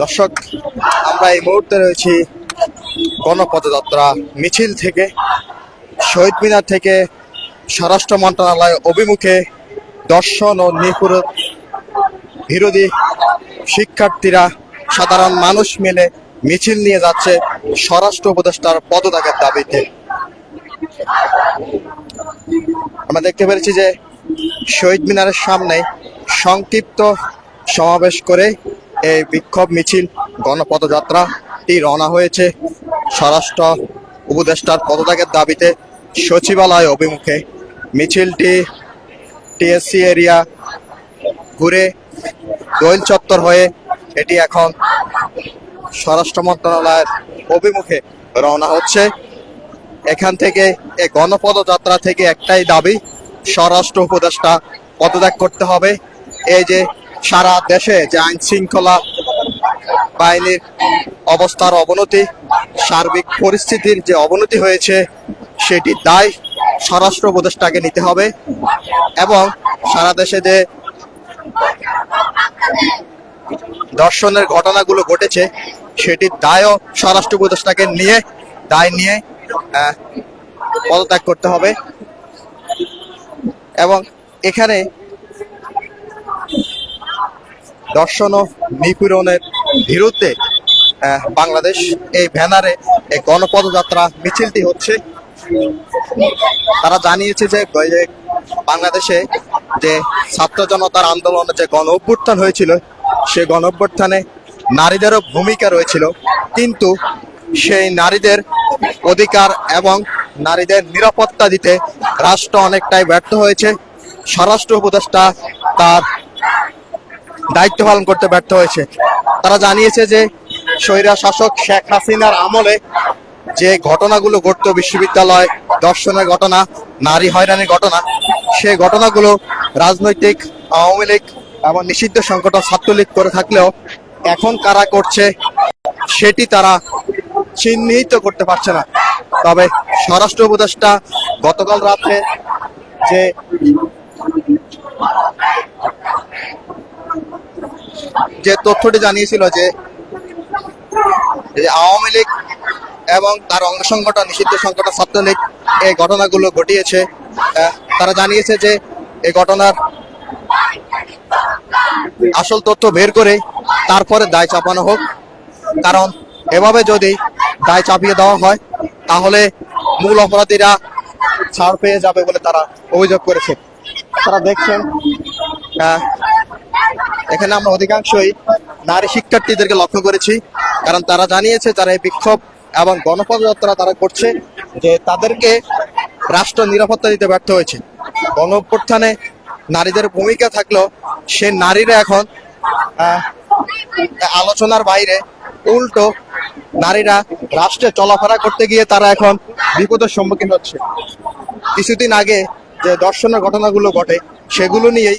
দর্শক, আমরা এই মুহূর্তে রয়েছি গণপদযাত্রা মিছিল থেকে, শহীদ মিনার থেকে স্বরাষ্ট্র মন্ত্রণালয় অভিমুখে দর্শন ও নিপুর বিরোধী শিক্ষার্থীরা, সাধারণ মানুষ মিলে মিছিল নিয়ে যাচ্ছে স্বরাষ্ট্র উপদেষ্টার পদত্যাগের দাবিতে। আমরা দেখতে পেরেছি যে শহীদ মিনারের সামনে সংক্ষিপ্ত সমাবেশ করে এই বিক্ষোভ মিছিল গণপদযাত্রাটি রওনা হয়েছে। স্বরাষ্ট্র উপদেষ্টার পদত্যাগের দাবিতে সচিবালয় অভিমুখে মিছিলটি টিএসসি এরিয়া ঘুরে দোয়েল চত্বর হয়ে এটি এখন স্বরাষ্ট্র মন্ত্রণালয়ের অভিমুখে রওনা হচ্ছে। এখান থেকে এ গণপদযাত্রা থেকে একটাই দাবি, স্বরাষ্ট্র উপদেষ্টা পদত্যাগ করতে হবে। এই যে সারা দেশে যে আইন শৃঙ্খলা বাহিনীর অবস্থার অবনতি, সার্বিক পরিস্থিতির যে অবনতি হয়েছে, সেটি দায় স্বরাষ্ট্র উপদেষ্টাকে নিতে হবে এবং সারা দেশে যে দর্শনের ঘটনাগুলো ঘটেছে সেটির দায়ও স্বরাষ্ট্র উপদেষ্টাকে নিয়ে, দায় নিয়ে পদত্যাগ করতে হবে। এবং এখানে দর্শন ও নিপীড়নের বিরুদ্ধে বাংলাদেশ এই ব্যানারে এই গণপদযাত্রা মিছিলটি হচ্ছে। তারা জানিয়েছে যে বাংলাদেশে যে ছাত্র জনতার আন্দোলনে যে গণ অভ্যুত্থান হয়েছিল, সে গণ অভ্যুত্থানে নারীদেরও ভূমিকা রয়েছিল। কিন্তু সেই নারীদের অধিকার এবং নারীদের নিরাপত্তা দিতে রাষ্ট্র অনেকটাই ব্যর্থ হয়েছে। স্বরাষ্ট্র উপদেষ্টা তার দায়িত্ব পালন করতে ব্যর্থ হয়েছে। তারা জানিয়েছে যে স্বৈরা শাসক শেখ হাসিনার আমলে যে ঘটনাগুলো ঘটত, বিশ্ববিদ্যালয় দর্শনের ঘটনা, নারী হয়রানির ঘটনা, সে ঘটনাগুলো রাজনৈতিক, আওয়ামী লীগ এবং নিষিদ্ধ সংগঠন ছাত্রলীগ করে থাকলেও এখন কারা করছে সেটি তারা চিহ্নিত করতে পারছে না। তবে স্বরাষ্ট্র উপদেষ্টা গতকাল রাতে যে যে তথ্যটি জানিয়েছিল যে আওয়ামী লীগ এবং তার অঙ্গ সংগঠন নিষিদ্ধ সংগঠন, ছাত্রলীগ, এই ঘটনাগুলো ঘটিয়েছে। তারা জানিয়েছে যে এই ঘটনার আসল তথ্য বের করে তারপরে দায় চাপানো হোক। কারণ এভাবে যদি দায় চাপিয়ে দেওয়া হয়, তাহলে মূল অপরাধীরা ছাড় পেয়ে যাবে বলে তারা অভিযোগ করেছে। তারা দেখছেন এখানে আমরা অধিকাংশই নারী শিক্ষার্থীদেরকে লক্ষ্য করেছি, কারণ তারা জানিয়েছে, যারা এই বিক্ষোভ এবং গণপদযাত্রা তারা করছে, যে তাদেরকে রাষ্ট্র নিরাপত্তা দিতে ব্যর্থ হয়েছে। গণ অভ্যুত্থানে নারীদের ভূমিকা থাকলেও সে নারীরা এখন আলোচনার বাইরে, উল্টো নারীরা রাষ্ট্রে চলাফেরা করতে গিয়ে তারা এখন বিপদের সম্মুখীন হচ্ছে। কিছুদিন আগে যে দর্শনের ঘটনাগুলো ঘটে সেগুলো নিয়েই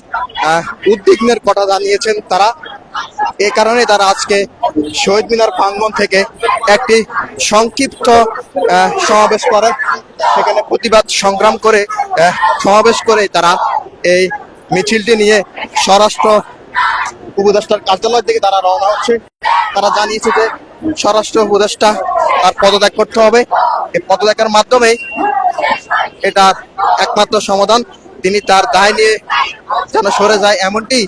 উদ্বিগ্নের কথা জানিয়েছেন তারা। এ কারণে তারা আজকে শহীদ মিনার প্রাঙ্গন থেকে একটি সংক্ষিপ্ত সমাবেশ করে। সেখানে প্রতিবাদ সংগ্রাম করে সমাবেশ করে তারা এই মিছিলটি নিয়ে স্বরাষ্ট্র উপদেষ্টার কার্যালয়ের দিকে তারা রওনা হচ্ছে। তারা জানিয়েছে যে স্বরাষ্ট্র উপদেষ্টা তার পদত্যাগ করতে হবে। এই পদত্যাগের মাধ্যমেই এটার একমাত্র সমাধান তিনি তার দায় নিয়ে যেন সরে যায় এমনটি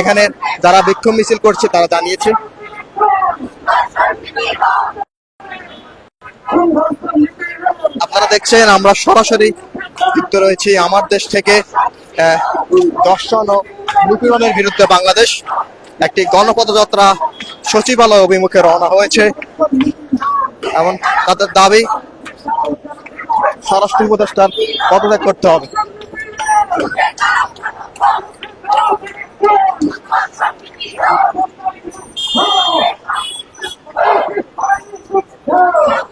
এখানে যারা বিক্ষোভ মিছিল করছে তারা জানিয়েছে। আপনারা দেখছেন, আমরা সরাসরি যুক্ত রয়েছি আমার দেশ থেকে দর্শন ও নিপীড়নের বিরুদ্ধে বাংলাদেশ। একটি গণপদযাত্রা সচিবালয় অভিমুখে রওনা হয়েছে। এবং তাদের দাবি, স্বরাষ্ট্র উপদেষ্টার পদত্যাগ করতে হবে। Oh!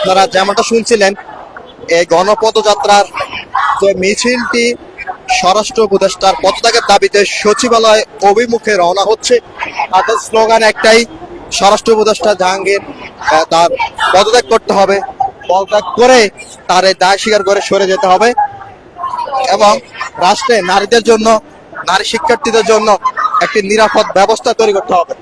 আপনারা যেমনটা শুনছিলেন, এই গণপদযাত্রার যে মিছিলটি স্বরাষ্ট্র উপদেষ্টার পদত্যাগের দাবিতে সচিবালয় অভিমুখে রওনা হচ্ছে। তাদের স্লোগান একটাই, স্বরাষ্ট্র উপদেষ্টা জাহাঙ্গীর তার পদত্যাগ করতে হবে। পদত্যাগ করে তার এই দায় স্বীকার করে সরে যেতে হবে এবং রাষ্ট্রে নারীদের জন্য, নারী শিক্ষার্থীদের জন্য একটি নিরাপদ ব্যবস্থা তৈরি করতে হবে।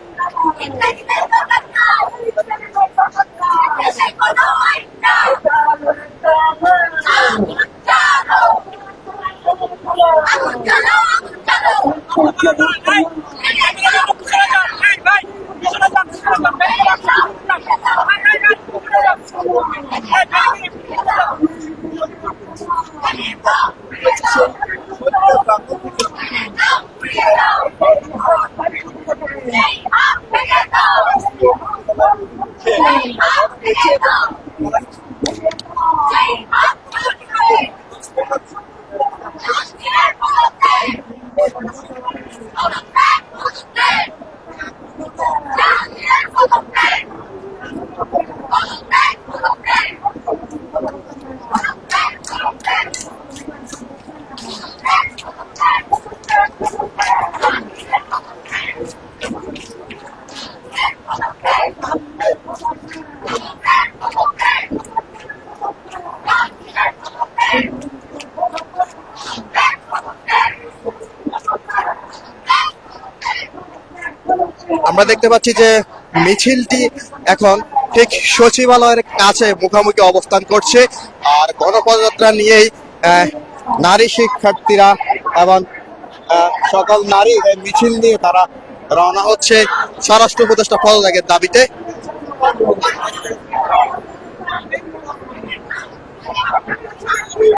是美好的时 আমরা দেখতে পাচ্ছি যে মিছিলটি এখন ঠিক সচিবালয়ের কাছে মুখামুখি অবস্থান করছে আর গণপদযাত্রা নিয়েই নারী শিক্ষার্থীরা এবং সকল নারী মিছিল নিয়ে তারা রওনা হচ্ছে। স্বরাষ্ট্র উপদেষ্টা পদত্যাগের দাবিতে।